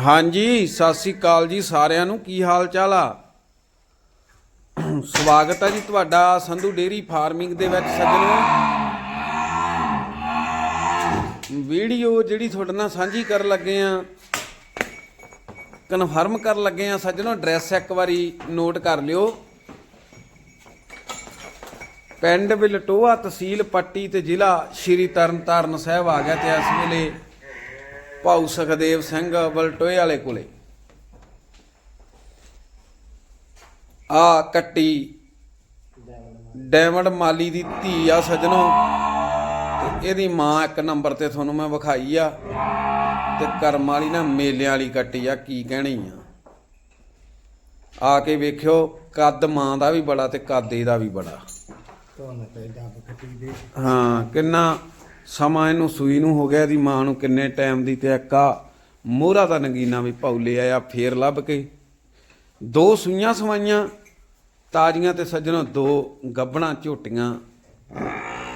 ਹਾਂਜੀ, ਸਤਿ ਸ੍ਰੀ ਅਕਾਲ ਜੀ ਸਾਰਿਆਂ ਨੂੰ। ਕੀ ਹਾਲ ਚਾਲ ਆ? ਸਵਾਗਤ ਹੈ ਜੀ ਤੁਹਾਡਾ ਸੰਧੂ ਡੇਰੀ ਫਾਰਮਿੰਗ ਦੇ ਵਿੱਚ ਸੱਜਣੋ। ਵੀਡੀਓ ਜਿਹੜੀ ਤੁਹਾਡੇ ਨਾਲ ਸਾਂਝੀ ਕਰਨ ਲੱਗੇ ਆ, ਕਨਫਰਮ ਕਰਨ ਲੱਗੇ ਆ ਸੱਜਣੋ, ਐਡਰੈਸ ਇੱਕ ਵਾਰੀ ਨੋਟ ਕਰ ਲਿਓ। ਪਿੰਡ ਬਿਲਟੋਆ ਤਹਿਸੀਲ ਪੱਟੀ ਤੇ ਜ਼ਿਲ੍ਹਾ ਸ਼੍ਰੀ ਤਰਨਤਾਰਨ ਸਾਹਿਬ ਆ ਗਿਆ ਤੇ ਇਸ ਵੇਲੇ ਭਾਊ ਸੁਖਦੇਵ ਸਿੰਘ ਬਲਟੋਏ ਵਾਲੇ ਕੋਲੇ। ਆ ਕੱਟੀ ਡੈਮੰਡ ਮਾਲੀ ਦੀ ਧੀ ਆ ਸਜਣੋ ਤੇ ਇਹਦੀ ਮਾਂ ਇੱਕ ਨੰਬਰ ਤੇ ਤੁਹਾਨੂੰ ਮੈਂ ਵਿਖਾਈ ਆ ਤੇ ਕਰਮ ਵਾਲੀ ਨਾ ਮੇਲਿਆਂ ਵਾਲੀ ਕੱਟੀ ਆ ਕੀ ਕਹਿਣੀ ਆ। ਆ ਕੇ ਵੇਖਿਓ ਕੱਦ ਮਾਂ ਦਾ ਵੀ ਬੜਾ ਤੇ ਕੱਦ ਇਹਦਾ ਵੀ ਬੜਾ। ਹਾਂ ਕਿੰਨਾ ਸਮਾਂ ਇਹਨੂੰ ਸੂਈ ਨੂੰ ਹੋ ਗਿਆ ਦੀ ਮਾਂ ਨੂੰ ਕਿੰਨੇ ਟਾਈਮ ਦੀ ਤੇ ਇੱਕ ਮੋਹਰਾ ਦਾ ਨਗੀਨਾ ਵੀ ਪੌਲੇ ਆਇਆ, ਫੇਰ ਲੱਭ ਕੇ। ਦੋ ਸੂਈਆਂ ਸਵਾਈਆਂ, ਤਾਜ਼ੀਆਂ ਤੇ ਸੱਜਣੋ ਦੋ ਗੱਬਣਾ ਝੋਟੀਆਂ।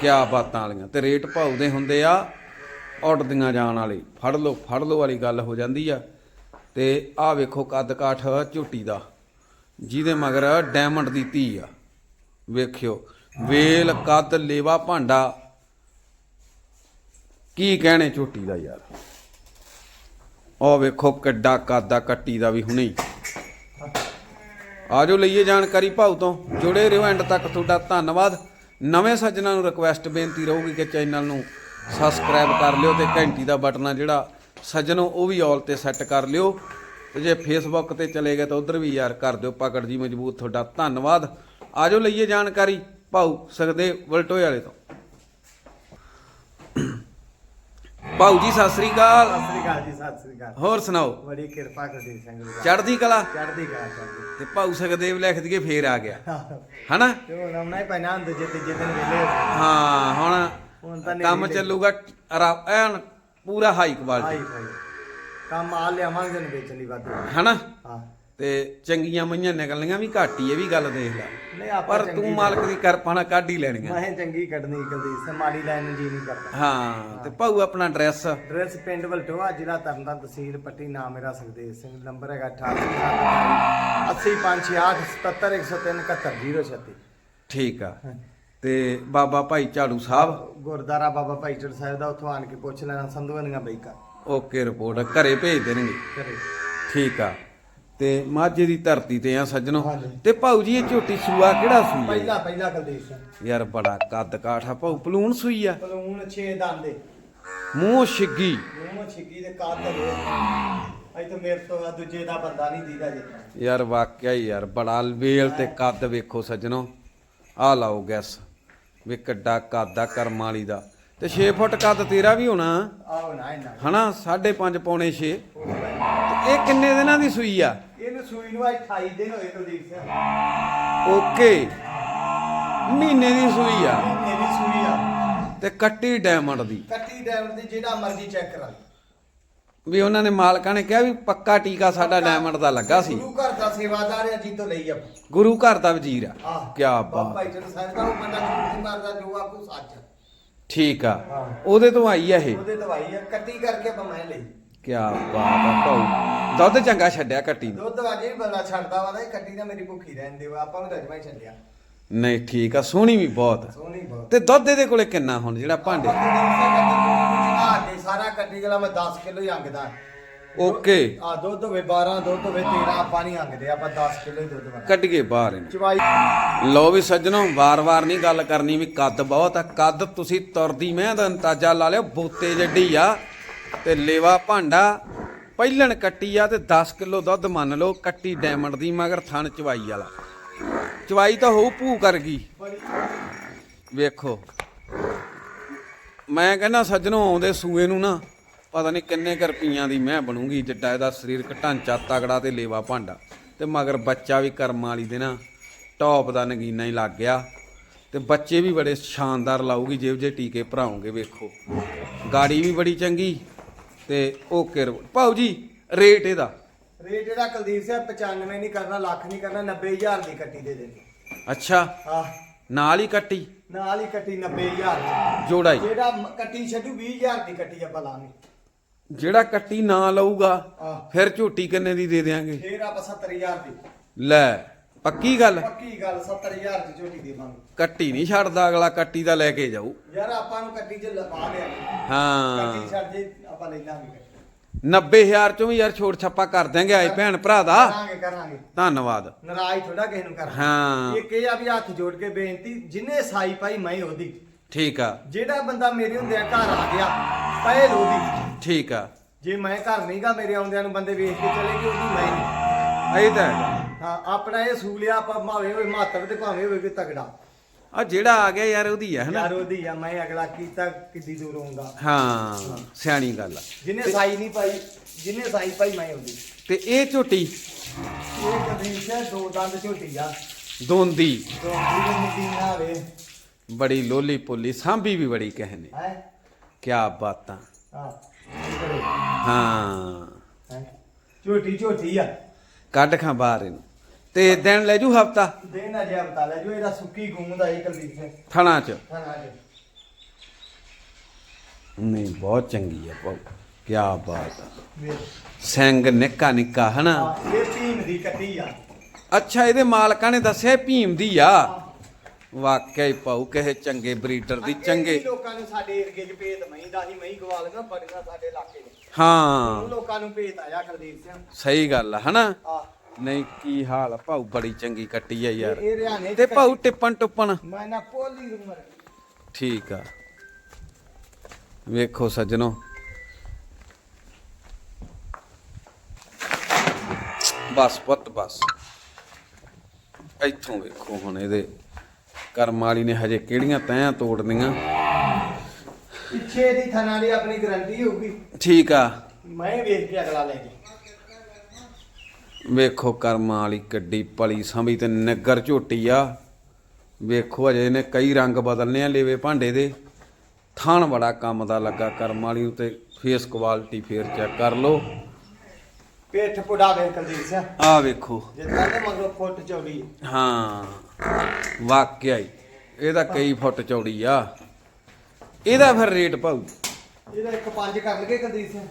ਕਿਆ ਬਾਤਾਂ ਵਾਲੀਆਂ, ਤੇ ਰੇਟ ਭਾਉਦੇ ਹੁੰਦੇ ਆ ਉੱਡਦੀਆਂ ਜਾਣ ਵਾਲੀ। ਫੜ ਲਓ ਫੜ ਲਓ ਵਾਲੀ ਗੱਲ ਹੋ ਜਾਂਦੀ ਆ। ਤੇ ਆਹ ਵੇਖੋ ਕੱਦ ਕਾਠ ਝੋਟੀ ਦਾ, ਜਿਹਦੇ ਮਗਰ ਡਾਇਮੰਡ ਦੀ ਧੀ ਆ। ਵੇਖਿਓ, ਵੇਲ, ਕੱਦ, ਲੇਵਾ, ਭਾਂਡਾ। ਕੀ ਕਹਿਣੇ ਝੋਟੀ ਦਾ ਯਾਰ? ਉਹ ਵੇਖੋ ਕਿੱਡਾ ਕਾਦਾ ਕੱਟੀ ਦਾ ਵੀ ਹੁਣੇ ਹੀ। ਆਜੋ ਲਈਏ ਜਾਣਕਾਰੀ ਭਾਉ ਤੋਂ। ਜੁੜੇ ਰਹੋ ਐਂਡ ਤੱਕ ਤੁਹਾਡਾ ਧੰਨਵਾਦ। ਨਵੇਂ ਸੱਜਣਾਂ ਨੂੰ ਰਿਕੁਐਸਟ ਬੇਨਤੀ ਰਹੂਗੀ ਕਿ ਚੈਨਲ ਨੂੰ ਸਬਸਕ੍ਰਾਈਬ ਕਰ ਲਿਓ ਤੇ ਘੰਟੀ ਦਾ ਬਟਨ ਆ ਜਿਹੜਾ ਸੱਜਣੋ ਉਹ ਵੀ ਆਲ ਤੇ ਸੈੱਟ ਕਰ ਲਿਓ। ਤੇ ਜੇ ਫੇਸਬੁੱਕ ਤੇ ਚਲੇ ਗਏ ਤਾਂ ਉਧਰ ਵੀ ਯਾਰ ਕਰ ਦਿਓ। ਪਕੜ ਜੀ ਮਜ਼ਬੂਤ ਤੁਹਾਡਾ ਧੰਨਵਾਦ। ਆਜੋ ਲਈਏ ਜਾਣਕਾਰੀ। ਭਾਉ ਸਕਦੇ ਵਲਟੋਏ ਵਾਲੇ ਤੋਂ। ਭਾਉ ਜੀ ਸਤਿ ਸ੍ਰੀ ਅਕਾਲ। ਸਤਿ ਸ੍ਰੀ ਅਕਾਲ ਜੀ ਸਤਿ ਸ੍ਰੀ ਅਕਾਲ। ਹੋਰ ਸੁਣਾਓ? ਬੜੀ ਕਿਰਪਾ ਕਰਦੀ ਸਿੰਘ ਜੀ ਚੜ੍ਹਦੀ ਕਲਾ? ਚੜ੍ਹਦੀ ਕਲਾ ਚੜ੍ਹਦੀ ਤੇ ਭਾਉ ਸੁਖਦੇਵ ਲਿਖ ਦਈਏ ਫੇਰ ਆ ਗਿਆ। ਹਨਾ? ਤੇ ਹੁਣ ਆਉਣਾ ਹੀ ਪੈਣਾ ਹੁੰਦੇ ਜੇ ਤੀਜੇ ਦਿਨ ਵੇਲੇ ਹੋ ਹੁਣ ਕੰਮ। ਚੱਲੂਗਾ ਐਨ ਪੂਰਾ ਹਾਈ ਹਾਈ ਕੁਆਲਿਟੀ ਭਾਈ ਕੰਮ ਆ ਲਿਆਵਾਂਗੇ ਨੂੰ ਵੇਚਣ ਦੀ ਵਾਧੂ। ਹਨਾ? ਹਾਂ। ਤੇ ਚੰਗੀਆਂ ਮਈਆਂ ਨਿਕਲਣੀਆਂ ਵੀ ਘੱਟ ਹੀ ਇਹ ਵੀ ਗੱਲ ਦੇਖ ਲੈ। ਪਰ ਤੂੰ ਮਾਲਕ ਦੀ ਕਿਰਪਾ ਨਾਲ ਕੱਢ ਹੀ ਲੈਣੀਆਂ। ਮੈਂ ਚੰਗੀ ਕੱਢਣੀ ਨਿਕਲਦੀ ਸੇ ਮਾੜੀ ਲੈਣ ਨੂੰ ਜੀ ਨਹੀਂ ਕਰਦਾ। ਹਾਂ ਤੇ ਭਾਊ ਆਪਣਾ ਐਡਰੈਸ ਡਰੈਸ ਪਿੰਡ ਵਲਟੋਆ ਜ਼ਿਲ੍ਹਾ ਤਰਨਤਾਰਨ ਤਹਿਸੀਲ ਪੱਟੀ ਨਾਮ ਮੇਰਾ ਸੁਖਦੇਵ ਸਿੰਘ ਨੰਬਰ ਹੈਗਾ 8875677103 ਠੀਕ ਆ। ਤੇ ਬਾਬਾ ਭਾਈ ਝਾੜੂ ਸਾਹਿਬ? ਗੁਰਦਾਰਾ ਬਾਬਾ ਭਾਈ ਚੜ ਸਾਹਿਬ ਦਾ ਉੱਥੋਂ ਆਣ ਕੇ ਪੁੱਛ ਲੈਣਾ ਸੰਧੂਆਂ ਦੀਆਂ ਬਈਕਾਂ ਓਕੇ ਰਿਪੋਰਟ ਘਰੇ ਭੇਜ ਦੇਣਗੇ। ਠੀਕ ਆ। ਤੇ ਮਾਝੇ ਦੀ ਧਰਤੀ ਤੇ ਆ ਸੱਜਣੋ। ਹਾਂਜੀ। ਤੇ ਭਾਊ ਜੀ ਇਹ ਝੋਟੀ ਸੂਆ ਕਿਹੜਾ ਸੂਈ ਆ ਪਹਿਲਾ ਪਹਿਲਾ ਕੁਲਦੀਪ ਸਿੰਘ ਯਾਰ ਬੜਾ ਕੱਦ ਕਾਠ ਆ ਭਾਊ ਪਲੂਣ ਸੂਈ ਆ। ਪਲੂਣ 6 ਦੰਦੇ ਮੂੰਹ ਛਿੱਗੀ। ਮੂੰਹ ਛਿੱਗੀ ਦੇ ਕਾਤ ਦੇ ਇੱਥੇ ਮੇਰੇ ਤੋਂ ਆ ਦੂਜੇ ਦਾ ਬੰਦਾ ਨਹੀਂ ਦੀਦਾ ਜੇ। ਯਾਰ ਵਾਕਿਆ ਹੀ ਯਾਰ ਬੜਾ ਵੇਲ ਤੇ ਕੱਦ ਵੇਖੋ ਸੱਜਣੋ। ਆ ਲਾਓ ਗੈਸ। ਵੀ ਕਿੱਡਾ ਕੱਦ ਆ ਕਰਮ ਵਾਲੀ ਦਾ। ਤੇ 6 ਫੁੱਟ ਕੱਦ ਤੇਰਾ ਵੀ ਹੋਣਾ। ਆਓ ਨਾ ਇਹਨਾਂ ਹਨਾ 5.5 ਪੌਣੇ 6 ਇਹ ਕਿੰਨੇ ਦਿਨਾਂ ਦੀ ਸੂਈ ਆ? ਇਹਨੂੰ ਸੂਈ ਨੂੰ ਅੱਜ 28 ਦਿਨ ਹੋਏ ਕੁਲਦੀਪ ਸਿੰਘ। ਓਕੇ। ਮਹੀਨੇ ਦੀ ਸੂਈ ਆ। ਮੇਰੀ ਸੂਈ ਆ। ਤੇ ਕੱਟੀ ਡਾਇਮੰਡ ਦੀ। ਕੱਟੀ ਡੈਮ ਦੀ ਜਿਹੜਾ ਮਰਜ਼ੀ ਚੈੱਕ ਕਰਾ ਲਈ ਵੀ ਉਹਨਾਂ ਨੇ ਮਾਲਕਾਂ ਨੇ ਕਿਹਾ ਵੀ ਪੱਕਾ ਟੀਕਾ ਸਾਡਾ ਡਾਇਮੰਡ ਦਾ ਲੱਗਾ ਸੀ। ਗੁਰੂ ਘਰ ਦਾ ਸੇਵਾਦਾਰ ਆ ਜੀ ਤੋਂ ਲਈ ਆ। ਗੁਰੂ ਘਰ ਦਾ ਵਜ਼ੀਰ ਆ। ਆਹ ਕੀ ਬਾਤ। ਭਾਈ ਚੜ ਸਾਹਿਬ ਦਾ ਉਹ ਬੰਦਾ ਝੂਠ ਨਹੀਂ ਮਾਰਦਾ ਜੋ ਆਕੂ ਸੱਚ ਠੀਕ ਆ। ਹਾਂ। ਉਹਦੇ ਤੋਂ ਆਈ ਆ ਇਹ? ਉਹਦੇ ਦਵਾਈ ਆ ਕੱਟੀ ਕਰਕੇ ਆਪਾਂ ਮੈਂ ਲਈ। ਕੀ ਬਾਤ ਆ ਭਾਊ। ਦੁੱਧ ਚੰਗਾ ਛੱਡਿਆ ਕੱਟੀ ਨੂੰ। ਦੁੱਧ ਵਾਜੇ ਵੀ ਬੰਦਾ ਛੱਡਦਾ ਵਾ ਤੇ ਕੱਟੀ ਨਾ ਮੇਰੀ ਭੁੱਖੀ ਰਹਿੰਦੀ ਵਾ ਆਪਾਂ ਨੂੰ ਰਜਮਾ ਹੀ ਛੱਡਿਆ। ਨਹੀਂ ਠੀਕ ਆ ਸੋਹਣੀ ਵੀ ਬਹੁਤ। ਸੋਹਣੀ ਬਹੁਤ। ਤੇ ਦੁੱਧ ਇਹਦੇ ਕੋਲੇ ਕਿੰਨਾ ਹੁਣ ਜਿਹੜਾ ਭਾਂਡੇ? ਆ ਕੇ ਸਾਰਾ ਕੱਟੀ ਗਲਾ ਮੈਂ 10 ਕਿਲੋ ਹੀ ਅੰਗਦਾ। ਓਕੇ। ਆ ਦੁੱਧ ਹੋਵੇ 12 ਦੁੱਧ ਹੋਵੇ 13 ਆਪਾਂ ਨਹੀਂ ਅੰਗਦੇ ਆਪਾਂ 10 ਕਿਲੋ ਹੀ ਦੁੱਧ ਵਾਲਾ ਕੱਢ ਕੇ ਬਾਹਰ ਇਹਨੂੰ। ਚਵਾਈ। ਲੋ ਵੀ ਸੱਜਣੋ ਵਾਰ-ਵਾਰ ਨਹੀਂ ਗੱਲ ਕਰਨੀ ਵੀ ਕੱਦ ਬਹੁਤ ਆ। ਕੱਦ ਤੁਸੀਂ ਤੁਰਦੀ ਮੈਂ ਦਾ ਅੰਦਾਜ਼ਾ ਲਾ ਲਿਓ ਬੋਤੇ ਜੱਡੀ ਆ। ਤੇ ਲੇਵਾ ਭਾਂਡਾ, ਪਹਿਲਣ ਕੱਟੀ ਆ ਤੇ 10 ਕਿਲੋ ਦੁੱਧ ਮੰਨ ਲਓ, ਕੱਟੀ ਡਾਇਮੰਡ ਦੀ, ਮਗਰ ਥਣ ਚਵਾਈ ਵਾਲਾ। ਚਵਾਈ ਤਾਂ ਹੋਊ ਭੂ ਕਰ ਗਈ ਵੇਖੋ। ਮੈਂ ਕਹਿੰਦਾ ਸੱਜਣੋ ਆਉਂਦੇ ਸੂਏ ਨੂੰ ਨਾ, ਪਤਾ ਨਹੀਂ ਕਿੰਨੇ ਕੁ ਰੁਪਈਆਂ ਦੀ ਮੈਂ ਬਣੂਗੀ, ਜਿੱਡਾ ਇਹਦਾ ਸਰੀਰਕ ਢਾਂਚਾ ਤਗੜਾ ਤੇ ਲੇਵਾ ਭਾਂਡਾ। ਤੇ ਮਗਰ ਬੱਚਾ ਵੀ ਕਰਮ ਵਾਲੀ ਦੇ ਨਾ ਟੌਪ ਦਾ ਨਗੀਨਾ ਹੀ ਲੱਗ ਗਿਆ। ਤੇ ਬੱਚੇ ਵੀ ਬੜੇ ਸ਼ਾਨਦਾਰ ਲਾਊਗੀ, ਜਿਹੋ ਜੇ ਟੀਕੇ ਭਰਾਉਂਗੇ, ਵੇਖੋ। ਗਾੜੀ ਵੀ ਬੜੀ ਚੰਗੀ। ਤੇ ਓਕੇ ਭਾਉ ਜੀ ਰੇਟ ਇਹਦਾ। ਰੇਟ ਜਿਹੜਾ ਕੁਲਦੀਪ ਸਿੰਘ 95 ਨਹੀਂ ਕਰਨਾ ਲੱਖ ਨਹੀਂ ਕਰਨਾ 90000 ਦੀ ਕੱਟੀ ਦੇ ਦੇਣੀ ਅੱਛਾ। ਆਹ ਨਾਲ ਹੀ ਕੱਟੀ? ਨਾਲ ਹੀ ਕੱਟੀ 90000 ਦੀ। ਜੋੜਾ ਹੀ। ਜਿਹੜਾ ਕੱਟੀ ਛੱਡੂ 20000 ਦੀ ਕੱਟੀ ਆਪਾਂ ਲਾਣੀ ਜਿਹੜਾ ਕੱਟੀ ਨਾ ਲਊਗਾ ਫਿਰ ਝੋਟੀ ਕਿੰਨੇ ਦੀ ਦੇ ਦੇਾਂਗੇ ਫੇਰ ਆਪਾਂ 70000 ਦੀ। ਲੈ। ਪੱਕੀ ਗੱਲ? ਪੱਕੀ ਗੱਲ 70000 ਦੀ ਝੋਟੀ ਦੇਵਾਂਗੇ ਕੱਟੀ ਨਹੀਂ ਛੱਡਦਾ ਅਗਲਾ ਕੱਟੀ ਦਾ ਲੈ ਕੇ ਜਾਊ। ਯਾਰ ਆਪਾਂ ਨੂੰ ਕੱਟੀ 'ਚ ਲਵਾ ਲਿਆ। ਕੱਟੀ ਹਾਂ ਛੱਡ ਜੇ ਆਪਾਂ ਲੈ ਲਾਂਗੇ 90000 ਚੋਂ ਵੀ ਯਾਰ ਛੋੜ ਛੱਪਾ ਕਰ ਦਿਆਂਗੇ ਆਏ ਭੈਣ ਭਰਾ ਦਾ। ਕਰਾਂਗੇ ਕਰਾਂਗੇ। ਧੰਨਵਾਦ। ਨਾਰਾਜ਼ ਥੋੜਾ ਕਿਸੇ ਨੂੰ ਕਰਨਾ ਹਾਂ। ਇੱਕ ਇਹ ਆ ਵੀ ਹੱਥ ਜੋੜ ਕੇ ਬੇਨਤੀ ਜਿੰਨੇ ਸਾਈ ਪਾਈ ਮੈਂ ਉਹਦੀ। ਠੀਕ ਆ। ਜਿਹੜਾ ਬੰਦਾ ਮੇਰੇ ਹੁੰਦਿਆਂ ਘਰ ਆ ਗਿਆ ਪਹਿਲ ਉਹਦੀ। ਠੀਕ ਆ। ਜੇ ਮੈਂ ਘਰ ਨਹੀਂਗਾ ਮੇਰੇ ਆਉਂਦਿਆਂ ਨੂੰ ਬੰਦੇ ਵੇਖ ਕੇ ਚਲੇ ਗਏ ਉਹਦੀ ਮੈਂ ਇਹ ਤਾਂ। ਹਾਂ ਆਪਣਾ ਇਹ ਸੂਲਿਆ ਆਪਾਂ ਭਾਵੇਂ ਹੋਵੇ ਮਾਤਵ ਤੇ ਭਾਵੇਂ ਹੋਵੇ ਕੋਈ ਤਗੜਾ। ਆ ਜਿਹੜਾ ਆ ਗਿਆ ਯਾਰ ਉਹਦੀ ਹੈ ਹਨਾ? ਯਾਰ ਉਹਦੀ ਆ ਮੈਂ ਅਗਲਾ ਕੀਤਾ ਕਿੱਡੀ ਦੂਰ ਹੋਊਗਾ। ਹਾਂ ਸਿਆਣੀ ਗੱਲ ਆ। ਜਿਹਨੇ ਸਾਈ ਨਹੀਂ ਪਾਈ ਜਿਹਨੇ ਸਾਈ ਪਾਈ ਮੈਂ ਉਹਦੀ। ਤੇ ਇਹ ਝੋਟੀ? ਇਹ ਕਦੀਸ਼ ਹੈ ਦੋ ਦੰਦ ਝੋਟੀ ਆ। ਦੋਂਦੀ। ਦੋ। ਬੜੀ ਲੋਲੀ ਪੋਲੀ ਸਾਂਭੀ ਵੀ ਬੜੀ ਕਹਿਨੇ ਹੈ? ਕਿਆ ਬਾਤਾਂ। ਹਾਂ ਹਾਂ। ਹੈ? ਝੋਟੀ ਝੋਟੀ ਆ। ਕੱਢ ਖਾਂ ਬਾਹਰ ਇਹਨੂੰ। ਤੇ ਦਿਨ ਲੈ ਜੂ ਹਫਤਾ? ਦੇਣਾ ਜਿਆ ਬਤਾ ਲੈ ਜੋ ਇਹਦਾ ਸੁੱਕੀ ਗੂੰਦ ਆਈ ਕਲਦੀਪ ਸਿੰਘ। ਥਣਾ ਚ? ਹਾਂ ਜੀ ਨਹੀਂ ਬਹੁਤ ਚੰਗੀ ਆ ਪਾਉ ਕਿਆ ਬਾਤ ਆ। ਸਿੰਘ ਨਿੱਕਾ ਨਿੱਕਾ ਹਨਾ? ਹਾਂ, ਇਹ ਭੀਮ ਦੀ ਕੱਟੀ ਆ। ਅੱਛਾ ਇਹਦੇ ਮਾਲਕਾਂ ਨੇ ਦੱਸਿਆ ਇਹ ਭੀਮ ਦੀ ਆ? ਵਾਕਿਆ ਹੀ ਪਾਉ ਕਿਸੇ ਚੰਗੇ ਬਰੀਡਰ ਦੀ ਅੱਗੇ ਚੰਗੇ। ਲੋਕਾਂ ਨੂੰ ਸਾਡੇ ਏਰੀਏ 'ਚ ਭੇਤ ਮਹੀਂ ਦਾ ਨਹੀਂ ਮਹੀਂ ਗਵਾ ਲਗਾ ਬੜੀਆਂ ਸਾਡੇ ਇਲਾਕੇ 'ਚ। ਉਹ ਹਾਂ ਲੋਕਾਂ ਨੂੰ ਭੇਤ ਆਇਆ ਕੁਲਦੀਪ ਸਿੰਘ। ਸਹੀ ਗੱਲ ਆ ਹਨਾ? ਆ ਨਹੀਂ ਕੀ ਹਾਲ ਆ? ਭਾਉ ਬੜੀ ਚੰਗੀ ਕੱਟੀ ਆ ਯਾਰ। ਇਹ ਹਰਿਆਣੇ 'ਚ ਤੇ ਭਾਉ ਟਿੱਪਣ ਟੁੱਪਣ। ਮੈਂ ਨਾ ਪੋਲੀ ਉਮਰ ਠੀਕ ਆ। ਵੇਖੋ ਸੱਜਣੋ। ਬਸ ਪੁੱਤ ਬਸ। ਇੱਥੋਂ ਵੇਖੋ ਹੁਣ ਇਹਦੇ ਕਰਮ ਵਾਲੀ ਨੇ ਹਜੇ ਕਿਹੜੀਆਂ ਤੈਆਂ ਤੋੜਨੀਆਂ। ਪਿੱਛੇ ਦੀ ਥਾਣਾ ਦੀ ਆਪਣੀ ਗਰੰਟੀ ਹੋਊਗੀ। ਠੀਕ ਆ। ਮੈਂ ਵੇਖ ਕੇ ਅਗਲਾ ਲੈ ਜੀ ਵੇਖੋ ਕਰਮਾਂ ਵਾਲੀ ਕੱਡੀ ਪਲੀ ਸੰਭੀ ਤੇ ਨਗਰ ਝੋਟੀ ਆ। ਵੇਖੋ ਅਜੇ ਇਹਨੇ ਕਈ ਰੰਗ ਬਦਲਨੇ ਆ ਲੇਵੇ ਭਾਂਡੇ ਦੇ। ਥਾਣ ਬੜਾ ਕੰਮ ਦਾ ਲੱਗਾ ਕਰਮਾਂ ਵਾਲੀ ਨੂੰ ਤੇ ਫੇਸ ਕੁਆਲਿਟੀ ਫੇਰ ਚੈੱਕ ਕਰ ਲਓ। ਪੇਠ ਪੁੜਾ ਵੇ ਕੁਲਦੀਪ ਸਿੰਘ। ਆ ਵੇਖੋ। ਜਿੱਦਾਂ ਤੇ ਮਗਰੋਂ ਫੁੱਟ ਚੌੜੀ। ਹੈ। ਵਾਕਿਆ ਹੀ ਇਹਦਾ ਕਈ ਫੁੱਟ ਚੌੜੀ ਆ। ਇਹਦਾ ਫਿਰ ਰੇਟ ਭਾਊ ਇਹਦਾ ਇੱਕ ਪੰਜ ਕਰ ਲਗੇ ਕੁਲਦੀਪ ਸਿੰਘ।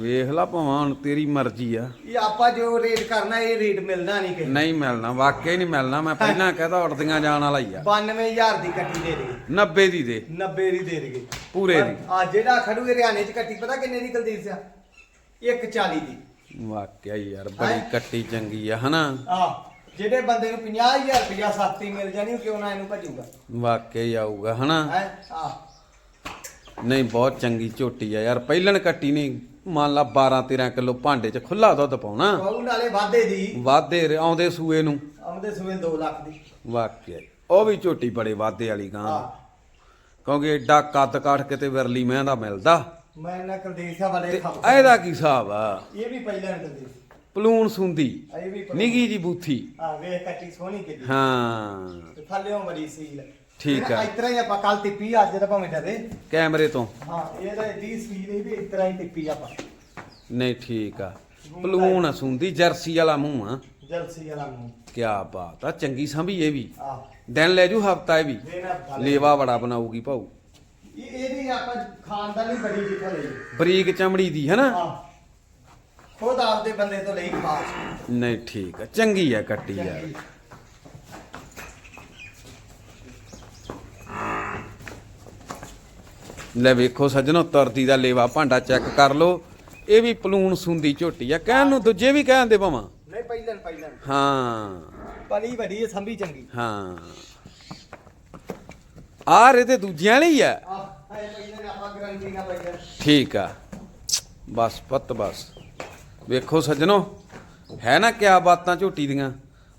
ਵੇਖ ਲਾ ਭਾਵਾਂ ਹੁਣ ਤੇਰੀ ਮਰਜ਼ੀ ਆ। ਇਹ ਆਪਾਂ ਜੋ ਰੇਟ ਕਰਨਾ ਇਹ ਰੇਟ ਮਿਲਣਾ ਨਹੀਂ ਕਿ ਨਹੀਂ ਮਿਲਣਾ ਵਾਕਿਆ ਨਹੀਂ ਮਿਲਣਾ। ਮੈਂ ਪਹਿਲਾਂ ਕਹਦਾ ਉੜਦੀਆਂ ਜਾਣ ਵਾਲਾ ਹੀ ਆ। 92000 ਦੀ ਕੱਟੀ ਦੇ ਦੇ। 90 ਦੀ ਦੇ। 90 ਦੀ ਦੇ ਦੇਗੇ ਪੂਰੇ ਦੀ। ਆ ਜਿਹੜਾ ਖੜੂ ਹਰਿਆਣੇ ਚ ਕੱਟੀ ਪਤਾ ਕਿੰਨੇ ਦੀ ਕੁਲਦੀਪ ਸਿੰਘ 140 ਦੀ। ਵਾਕਿਆ ਯਾਰ ਬੜੀ ਕੱਟੀ ਚੰਗੀ ਆ ਹਨਾ? ਆ ਜਿਹੜੇ ਬੰਦੇ ਨੂੰ 50000 ਰੁਪਇਆ ਸਸਤੀ ਮਿਲ ਜਾਣੀ ਕਿਉਂ ਨਾ ਇਹਨੂੰ ਭਜੂਗਾ? ਵਾਕਿਆ ਹੀ ਆਊਗਾ ਹਨਾ? ਆ ਨਹੀਂ ਬਹੁਤ ਚੰਗੀ ਝੋਟੀ ਆ ਯਾਰ ਪਹਿਲਣ ਕੱਟੀ ਨਹੀਂ। ਮੰਨ ਲਾ 12 13 ਕਿਲੋ ਭਾਂਡੇ 'ਚ ਖੁੱਲਾ ਦੁੱਧ ਪਾਉਣਾ। ਕਹੂ ਨਾਲੇ ਵਾਧੇ ਦੀ। ਵਾਧੇ ਰ- ਆਉਂਦੇ ਸੂਏ ਨੂੰ। ਆਉਂਦੇ ਸੂਏ 2 ਲੱਖ ਦੀ। ਵਾਕਿਆ ਹੀ। ਉਹ ਵੀ ਝੋਟੀ ਬੜੇ ਵਾਧੇ ਵਾਲੀ ਗਾਂ। ਕਿਉਂਕਿ ਐਡਾ ਕੱਦ ਕਾਠ ਕਿਤੇ ਵਿਰਲੀ ਮੈਂ ਦਾ ਮਿਲਦਾ। ਮੈਂ ਨਾ ਕੁਲਦੀਪ ਵਾਲੇ ਤੇ ਇਹਦਾ ਕੀ ਹਿਸਾਬ ਆ? ਇਹ ਵੀ ਪਹਿਲਾਂ ਕੁਲਦੀਪ ਪਲੂਣ ਸੁੰਦੀ। ਇਹ ਵੀ ਪਹਿਲਾਂ। ਨਿੱਗੀ ਜੀ ਬੂਥੀ। ਆ ਵੇਖ ਕੱਟੀ ਸੋਹਣੀ ਕਿੱਡੀ। ਹਾਂ। ਤੇ ਥੱਲੇੋਂ ਬੜੀ ਸੀਲ। ਠੀਕ ਆ। ਇਸ ਤਰ੍ਹਾਂ ਹੀ ਆਪਾਂ ਕੱਲ ਟਿੱਪੀ ਅੱਜ ਤਾਂ ਭਾਵੇਂ ਡਰੇ। ਕੈਮਰੇ ਤੋਂ। ਹਾਂ ਇਹ ਤਾਂ ਏਡੀ ਸੀਲ ਹੀ ਵੀ ਇਸ ਤਰ੍ਹਾਂ ਹੀ ਟਿੱਪੀ ਆਪਾਂ। ਨਹੀਂ ਠੀਕ ਆ। ਪਲੂਣ ਸੁੰਦੀ ਜਰਸੀ ਵਾਲਾ ਮੂੰਹ ਆ। ਜਲਸੀ ਵਾਲਾ ਨੂੰ ਕਿਆ ਬਾਤ ਆ ਚੰਗੀ ਸੰਭੀ ਇਹ ਵੀ। ਆ ਦਿਨ ਲੈ ਜੂ ਹਫਤਾ ਇਹ ਵੀ। ਲੇਵਾ ਬੜਾ ਬਣਾਊਗੀ ਭਾਊ। ਇਹ ਇਹਦੀ ਆਪਾਂ ਖਾਨਦਾਨੀ ਬੜੀ ਜਿੱਥੋਂ ਲਈ। ਬਰੀਕ ਚਮੜੀ ਦੀ ਹੈ ਨਾ ਆ ਖੁਦ ਆਪਦੇ ਬੰਦੇ ਤੋਂ ਲਈ ਖਾਸ। ਨਹੀਂ ਠੀਕ ਆ। ਚੰਗੀ ਆ ਕੱਟੀ ਯਾਰ ਚੰਗੀ। ਲੈ ਵੇਖੋ ਸੱਜਣੋ ਤਰਦੀ ਦਾ ਲੇਵਾ ਭਾਂਡਾ ਚੈੱਕ ਕਰ ਲਓ। ਇਹ ਵੀ ਪਲੂਣ ਸੁੰਦੀ ਝੋਟੀ ਆ। ਕਹਿਣ ਨੂੰ ਦੂਜੇ ਵੀ ਕਹਿੰਦੇ ਭਾਵਾਂ। ਨਹੀਂ ਪਹਿਲਨ ਪਹਿਲਨ ਹਾਂ। ਪਲੀ ਬੜੀ ਹੈ ਸੰਭੀ ਚੰਗੀ। ਹਾਂ। ਆਰ ਇਹਦੇ ਦੂਜਿਆਂ ਲਈ ਆ। ਆ ਠੀਕ ਆ। ਬਸ ਪੁੱਤ ਬਸ। ਵੇਖੋ ਸੱਜਣੋ ਹੈ ਨਾ ਕਿਆ ਬਾਤਾਂ ਝੋਟੀ ਦੀਆਂ।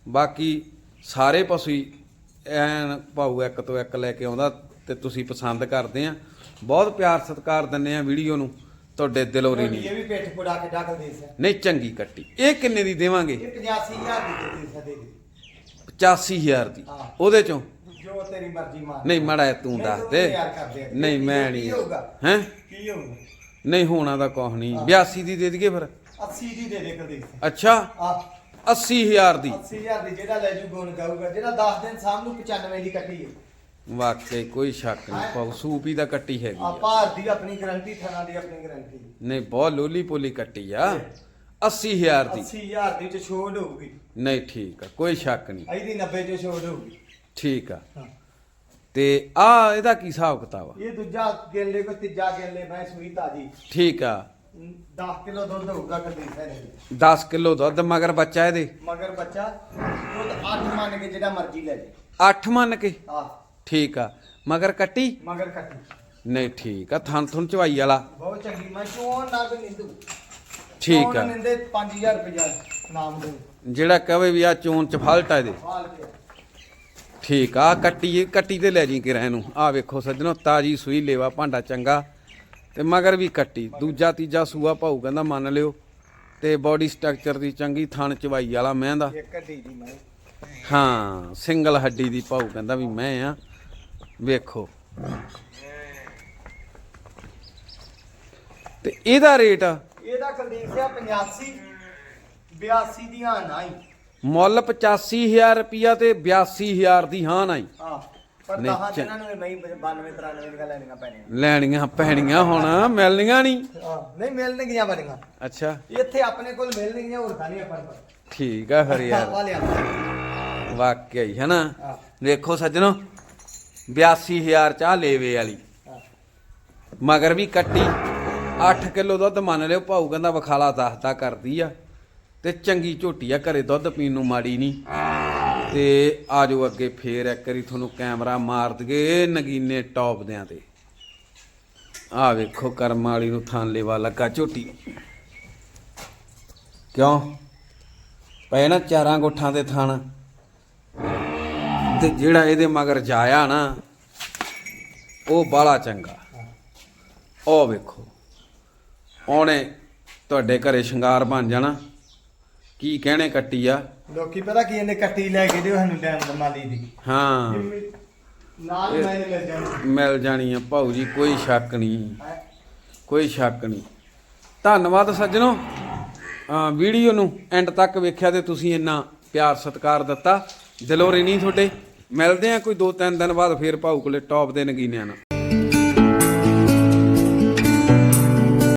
ਬਾਕੀ ਸਾਰੇ ਪਸ਼ੂ ਐਨ ਭਾਊ ਇੱਕ ਤੋਂ ਇੱਕ ਲੈ ਕੇ ਆਉਂਦਾ ਤੇ ਤੁਸੀਂ ਪਸੰਦ ਕਰਦੇ ਆ। ਬਹੁਤ ਪਿਆਰ ਸਤਿਕਾਰ ਦਿੰਨੇ ਆ ਵੀਡੀਓ ਨੂੰ ਤੁਹਾਡੇ ਦਿਲੋਂ ਰੀ ਨਹੀਂ ਇਹ ਵੀ ਪਿੱਠ ਪੁੜਾ ਕੇ ਡਾਕਲ ਦੇ ਸਿਆ ਨਹੀਂ ਚੰਗੀ ਕੱਟੀ। ਇਹ ਕਿੰਨੇ ਦੀ ਦੇਵਾਂਗੇ? ਇਹ 85000 ਦੀ ਦੀ 85000 ਦੀ ਹਾਂ। ਉਹਦੇ ਚੋਂ? ਜੋ ਤੇਰੀ ਮਰਜ਼ੀ ਮਾਰ। ਨਹੀਂ ਮੜਾ ਤੂੰ ਦੱਸ ਤੂੰ ਦੇ। ਨਹੀਂ ਮੈਂ ਨਹੀਂ? ਹੈ? ਕੀ ਹੋਊਗਾ? ਨਹੀਂ ਹੋਣਾ ਦਾ ਕੁਛ ਨਹੀਂ। ਹਾਂ। 82 ਦੀ ਦੇ ਦਈਏ ਫਿਰ? 80 ਦੀ ਦੇ ਦੇ ਕਦੇ ਅੱਛਾ। ਆ 80000 ਦੀ। 80000 ਦੀ ਜਿਹੜਾ ਲੈ ਜੂ ਗੋਨ ਗਾਊਗਾ। ਜਿਹੜਾ 10 ਦਿਨ ਸਾਹਮ ਨੂੰ 95 ਦੀ ਕੱਟੀ ਹੈ। ਵਾਕਈ ਕੋਈ ਸ਼ੱਕ ਨਹੀਂ ਪਾਉ ਸੂਪੀ ਦਾ ਕੱਟੀ ਹੈਗੀ ਆ ਆ। ਭਾਰ ਦੀ ਆਪਣੀ ਗਾਰੰਟੀ ਥਣਾ ਦੀ ਆਪਣੀ ਗਾਰੰਟੀ ਨਹੀਂ ਬਹੁਤ ਲੋਲੀ ਪੋਲੀ ਕੱਟੀ ਆ। 80000 ਦੀ। 80000 ਦੀ ਚ ਛੋੜ ਹੋਊਗੀ। ਨਹੀਂ ਠੀਕ ਆ ਕੋਈ ਸ਼ੱਕ ਨਹੀਂ। ਇਹਦੀ 90 ਚ ਛੋੜ ਹੋਊਗੀ। ਠੀਕ ਆ। ਹਾਂ। ਤੇ ਆ ਇਹਦਾ ਕੀ ਹਿਸਾਬ ਕਿਤਾਬ ਆ? ਇਹ ਦੂਜਾ ਗੇਲੇ ਕੋ ਤੀਜਾ ਗੇਲੇ ਮੈਂ ਸੂਈ ਤਾਜੀ ਠੀਕ ਆ। 10 ਕਿਲੋ ਦੁੱਧ ਹੋਊਗਾ ਕਦੀ ਸਾਰੇ 10 ਕਿਲੋ ਦੁੱਧ ਮਗਰ ਬੱਚਾ ਇਹਦੇ? ਮਗਰ ਬੱਚਾ ਦੁੱਧ 8 ਮੰਨ ਕੇ ਜਿਹੜਾ ਮਰਜ਼ੀ ਲੈ ਜੇ 8 ਮੰਨ ਕੇ? ਆ ਠੀਕ ਆ। ਮਗਰ ਕੱਟੀ? ਮਗਰ ਕੱਟੀ। ਨਹੀਂ ਠੀਕ ਆ। ਥਣ ਥੁਣ ਚਵਾਈ ਵਾਲਾ। ਬਹੁਤ ਚੰਗੀ। ਮੈਂ ਚੋਣ ਨਾ ਕੋਈ ਨਿੰਦੂ ਠੀਕ ਆ। ਨਿੰਦੇ 5000 ਰੁਪਇਆ ਨਾਮ ਦੇ ਜਿਹੜਾ ਕਹੇ ਵੀ ਆ ਚੋਣ ਚ ਫਾਲਟਾ ਇਹਦੇ। ਹਾਲ ਕੇ ਠੀਕ ਆ। ਕੱਟੀ ਕੱਟੀ ਤੇ ਲੈ ਜੀ ਕਿ ਰਹਿ ਨੂੰ। ਆ ਵੇਖੋ ਸੱਜਣੋ ਤਾਜੀ ਸੂਈ ਲੇਵਾ ਭਾਂਡਾ ਚੰਗਾ। ਤੇ ਮਗਰ ਵੀ ਕੱਟੀ। ਦੂਜਾ ਤੀਜਾ ਸੂਆ ਭਾਊ ਕਹਿੰਦਾ ਮੰਨ ਲਿਓ। ਤੇ ਬਾਡੀ ਸਟਰਕਚਰ ਦੀ ਚੰਗੀ ਥਣ ਚਵਾਈ ਵਾਲਾ ਮੈਂ ਦਾ। ਇੱਕ ਢੀ ਦੀ ਮੈਂ। ਹਾਂ ਸਿੰਗਲ ਹੱਡੀ ਦੀ ਭਾਊ ਕਹਿੰਦਾ ਵੀ ਮੈਂ ਆ। ਵੇਖੋ। ਤੇ ਇਹਦਾ ਰੇਟ ਇਹਦਾ ਕੁਲਦੀਪ ਸਿੰਘ 85 82 ਦੀਆਂ ਨਾਈ ਮੁੱਲ 85000 ਰੁਪਿਆ ਤੇ 82000 ਦੀ ਹਾਂ ਨਾਈ ਆ ਪਰ ਨਹੀਂ, ਦਹਾਂ ਚ- ਦਿਨਾਂ ਨੂੰ ਮੈਂ 92 93 ਦੀਆਂ ਲੈਣੀਆਂ ਪੈਣੀਆਂ। ਲੈਣੀਆਂ ਪੈਣੀਆਂ ਹੁਣ ਮਿਲਣੀਆਂ ਨਹੀਂ। ਹਾਂ ਨਹੀਂ ਮਿਲਣਗੀਆਂ ਬੜੀਆਂ ਅੱਛਾ। ਇੱਥੇ ਆਪਣੇ ਕੋਲ ਮਿਲਣਗੀਆਂ ਹੋਰ ਤਾਂ ਨਹੀਂ ਆਪਾਂ ਨੂੰ ਠੀਕ ਆ ਫਿਰ ਯਾਰ। ਵਾਲਿਆਂ ਵਾਕਿਆ ਹੀ ਹੈ ਨਾ? ਹਾਂ। ਵੇਖੋ ਸੱਜਣੋ 82000 ਚਾਹ ਲੇਵੇ ਵਾਲੀ। ਮਗਰ ਵੀ ਕੱਟੀ। 8 ਕਿਲੋ ਦੁੱਧ ਮੰਨ ਲਿਓ, ਭਾਊ ਕਹਿੰਦਾ ਵਖਾਲਾ ਦੱਸਦਾ ਕਰਦੀ ਆ। ਤੇ ਚੰਗੀ ਝੋਟੀ ਆ, ਘਰੇ ਦੁੱਧ ਪੀਣ ਨੂੰ ਮਾੜੀ ਨਹੀਂ ਤੇ ਆਜੋ ਅੱਗੇ ਫੇਰ ਇੱਕ ਵਾਰੀ ਤੁਹਾਨੂੰ ਕੈਮਰਾ ਮਾਰ ਦਗੇ ਨਗੀਨੇ ਟੌਪ ਦਿਆਂ ਤੇ। ਆ ਵੇਖੋ ਕਰਮ ਵਾਲੀ ਨੂੰ ਥਾਂ ਲੇਵਾ ਲੱਗਾ ਝੋਟੀ। ਕਿਉਂ? ਪਏ ਨਾ ਚਾਰਾਂ ਗੋਠਾਂ ਤੇ ਥਣ। ਤੇ ਜਿਹੜਾ ਇਹਦੇ ਮਗਰ ਜਾਇਆ ਨਾ ਉਹ ਬਾਲਾ ਚੰਗਾ। ਉਹ ਵੇਖੋ ਉਹਨੇ ਤੁਹਾਡੇ ਘਰੇ ਸ਼ਿੰਗਾਰ ਬਣ ਜਾਣਾ ਕੀ ਕਹਿਣੇ ਕੱਟੀ ਆ? ਲੋਕੀ ਪਤਾ ਕੀ ਇਹਨੇ ਕੱਟੀ ਲੈ ਕੇ ਦਿਓ ਸਾਨੂੰ ਟਾਈਮ ਮਾਲੀ ਦੀ। ਹਾਂ। ਨਾਲ ਮੈਂ ਮਿਲ ਜਾਣੀ ਮਿਲ ਜਾਣੀ ਆ ਭਾਊ ਜੀ ਕੋਈ ਸ਼ੱਕ ਨਹੀਂ। ਕੋਈ ਸ਼ੱਕ ਨਹੀਂ। ਧੰਨਵਾਦ ਸੱਜਣੋ। ਵੀਡੀਓ ਨੂੰ ਐਂਡ ਤੱਕ ਵੇਖਿਆ ਤੇ ਤੁਸੀਂ ਇੰਨਾ ਪਿਆਰ ਸਤਿਕਾਰ ਦਿੱਤਾ। ਦਿਲੋਂ ਰਿਣੀ ਤੁਹਾਡੇ। ਮਿਲਦੇ ਆ ਕੋਈ ਦੋ ਤਿੰਨ ਦਿਨ ਬਾਅਦ ਫੇਰ ਭਾਊ ਕੋਲੇ ਟੌਪ ਦੇ ਨਗੀਨਿਆਂ ਨਾਲ।